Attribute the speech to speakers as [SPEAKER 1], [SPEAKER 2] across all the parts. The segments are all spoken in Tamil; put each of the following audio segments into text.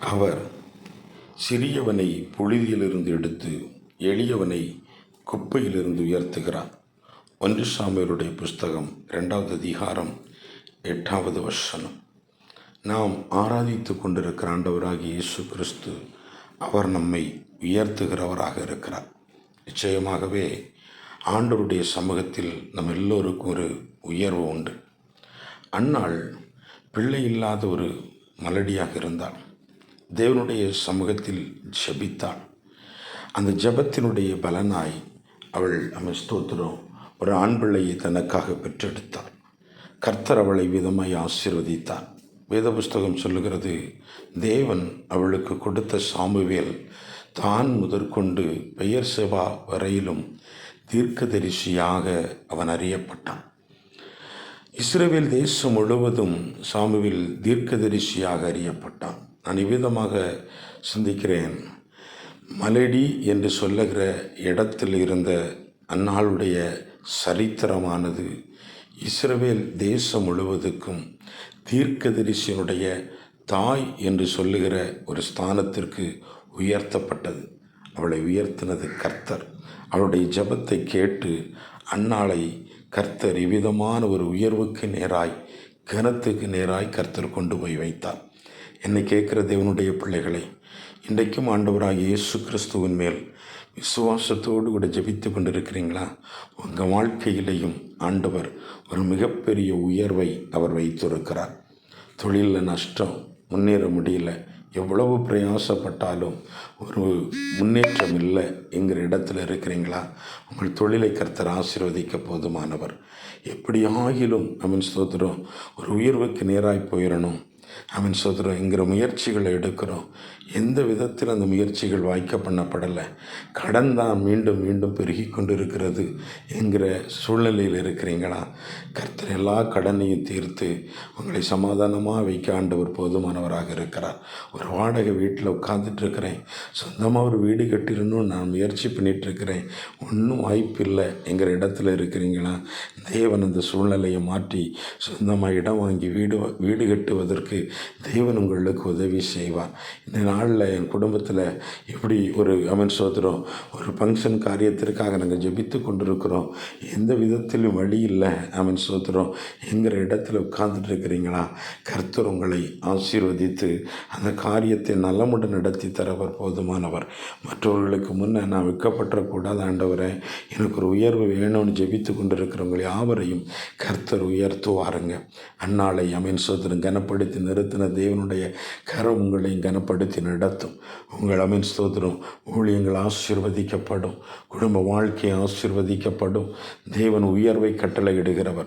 [SPEAKER 1] அவர் சிறியவனை புழுதியிலிருந்து எடுத்து எளியவனை குப்பையிலிருந்து உயர்த்துகிறார். ஒன்று சாமியருடைய புஸ்தகம் இரண்டாவது அதிகாரம் எட்டாவது வசனம். நாம் ஆராதித்து கொண்டிருக்கிற ஆண்டவராகிய இயேசு கிறிஸ்து அவர் நம்மை உயர்த்துகிறவராக இருக்கிறார். நிச்சயமாகவே ஆண்டவருடைய சமூகத்தில் நம் எல்லோருக்கும் ஒரு உயர்வு உண்டு. அன்னாள் பிள்ளை இல்லாத ஒரு மலடியாக இருந்தாள் தேவனுடைய சமூகத்தில் ஜெபித்தாள் அந்த ஜெபத்தினுடைய பலனாய் அவள் அவன் ஸ்தோத்திரம் ஒரு ஆண் பிள்ளையை தனக்காக பெற்றெடுத்தாள். கர்த்தர் அவளை விதமாய் ஆசீர்வதித்தார். வேத புஸ்தகம் சொல்லுகிறது தேவன் அவளுக்கு கொடுத்த சாமுவேல் தான் முதற்கொண்டு பெயர் செவா வரையிலும் தீர்க்கதரிசியாக அவன் அறியப்பட்டான். இஸ்ரேல் தேசம் முழுவதும் சாமுவில் தீர்க்கதரிசியாக அறியப்பட்டான். நான் இவ்விதமாக சிந்திக்கிறேன். மலடி என்று சொல்லுகிற இடத்தில் இருந்த அன்னாளுடைய சரித்திரமானது இஸ்ரவேல் தேசம் முழுவதுக்கும் தீர்க்கதரிசியினுடைய தாய் என்று சொல்லுகிற ஒரு ஸ்தானத்திற்கு உயர்த்தப்பட்டது. அவளை உயர்த்தினது கர்த்தர். அவளுடைய ஜபத்தை கேட்டு அன்னாளை கர்த்தர் இவ்விதமான ஒரு உயர்வுக்கு நேராய் கனத்துக்கு நேராய் கர்த்தர் கொண்டு போய் வைத்தார். என்னை கேட்குற தேவனுடைய பிள்ளைகளை இன்றைக்கும் ஆண்டவராக இயேசு கிறிஸ்துவின் மேல் விசுவாசத்தோடு கூட ஜபித்து கொண்டிருக்கிறீங்களா? உங்கள் வாழ்க்கையிலையும் ஆண்டவர் ஒரு மிகப்பெரிய உயர்வை அவர் வைத்திருக்கிறார். தொழிலில் நஷ்டம் முன்னேற முடியல எவ்வளவு பிரயாசப்பட்டாலும் ஒரு முன்னேற்றம் இல்லை என்கிற இடத்துல இருக்கிறீங்களா? உங்கள் தொழிலை கர்த்தர் ஆசீர்வதிக்க போதுமானவர். எப்படி ஆகிலும் அவன் ஸ்தோத்திரம் ஒரு உயர்வுக்கு நேராய் போயிடணும் அவன் சோதரம் என்கிற முயற்சிகளை எடுக்கிறோம். எந்த விதத்தில் அந்த முயற்சிகள் வாய்க்க பண்ணப்படலை கடன் தான் மீண்டும் மீண்டும் பெருகி கொண்டிருக்கிறது என்கிற சூழ்நிலையில் இருக்கிறீங்களா? கர்த்தர் எல்லா கடனையும் தீர்த்து உங்களை சமாதானமாக வைக்க ஆண்டவர் போதுமானவராக இருக்கிறார். ஒரு வாடகை வீட்டில் உட்காந்துட்டு இருக்கிறேன் சொந்தமாக ஒரு வீடு கட்டிடணும்னு நான் முயற்சி பண்ணிகிட்டு இருக்கிறேன் ஒன்றும் வாய்ப்பு இல்லை என்கிற இடத்துல இருக்கிறீங்களா? தேவன் அந்த சூழ்நிலையை மாற்றி சொந்தமாக இடம் வாங்கி வீடு வீடு கட்டுவதற்கு தேவன் உங்களுக்கு உதவி செய்வார். இந்த நாளில் என் குடும்பத்தில் எப்படி ஒரு அமன் சோதரம் ஒரு ஃபங்க்ஷன் காரியத்திற்காக நாங்கள் ஜெபித்து கொண்டிருக்கிறோம். எந்த விதத்திலும் வழி இல்லை அமன் சோதரம் என்கிற இடத்துல உட்கார்ந்துட்டு இருக்கிறீங்களா? கர்த்தர் உங்களை ஆசீர்வதித்து அந்த காரியத்தை நலமுடன் நடத்தி தரவர் போதுமானவர். மற்றவர்களுக்கு முன்னே நான் விற்கப்பட்டக்கூடாது ஆண்டவரை. எனக்கு ஒரு உயர்வு வேணும்னு ஜெபித்து கொண்டிருக்கிறவங்களை யாவரையும் கர்த்தர் உயர்த்துவாருங்க. அன்னாலை அமீன் ஸ்தோத்திரம் கனப்படுத்தி நிறுத்தின தேவனுடைய கரம் உங்களையும் கனப்படுத்தி நடத்தும். உங்கள் அமீன் ஸ்தோத்திரம் ஊழியங்கள் ஆசீர்வதிக்கப்படும். குடும்ப வாழ்க்கை ஆசீர்வதிக்கப்படும். தேவன் உயர்வை கட்டளையிடுகிறவர்.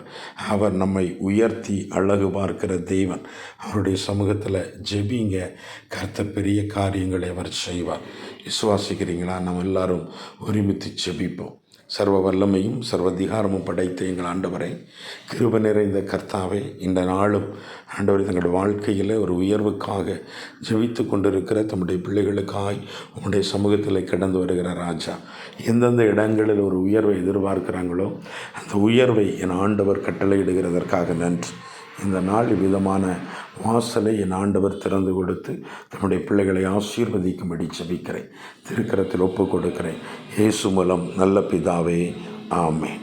[SPEAKER 1] அவர் நம்மை உயர்த்தி அழகு பார்க்கிற தேவன். அவருடைய சமூகத்தில் ஜெபிங்க. கர்த்தர் பெரிய காரியங்களை அவர் செய்வார். விசுவாசிக்கிறீங்களா? நம்ம எல்லாரும் ஒருமித்து ஜெபிப்போம். சர்வ வல்லமையும் சர்வதிகாரமும் படைத்த எங்கள் ஆண்டவரை கிருப நிறைந்த கர்த்தாவை இந்த நாளும் ஆண்டவரை தங்களுடைய வாழ்க்கையில் ஒரு உயர்வுக்காக ஜெபித்து கொண்டிருக்கிற தம்முடைய பிள்ளைகளுக்காய் உங்களுடைய சமூகத்தில் கடந்து வருகிற ராஜா. எந்தெந்த இடங்களில் ஒரு உயர்வை எதிர்பார்க்கிறாங்களோ அந்த உயர்வை என் ஆண்டவர் கட்டளையிடுகிறதற்காக நன்றி. இந்த நாள் விதமான வாசலை என் ஆண்டவர் திறந்து கொடுத்து தன்னுடைய பிள்ளைகளை ஆசீர்வதிக்கும்படி ஜபிக்கிறேன். திருக்கரத்தில் ஒப்புக் கொடுக்கிறேன் இயேசு மூலம் நல்ல பிதாவே ஆமே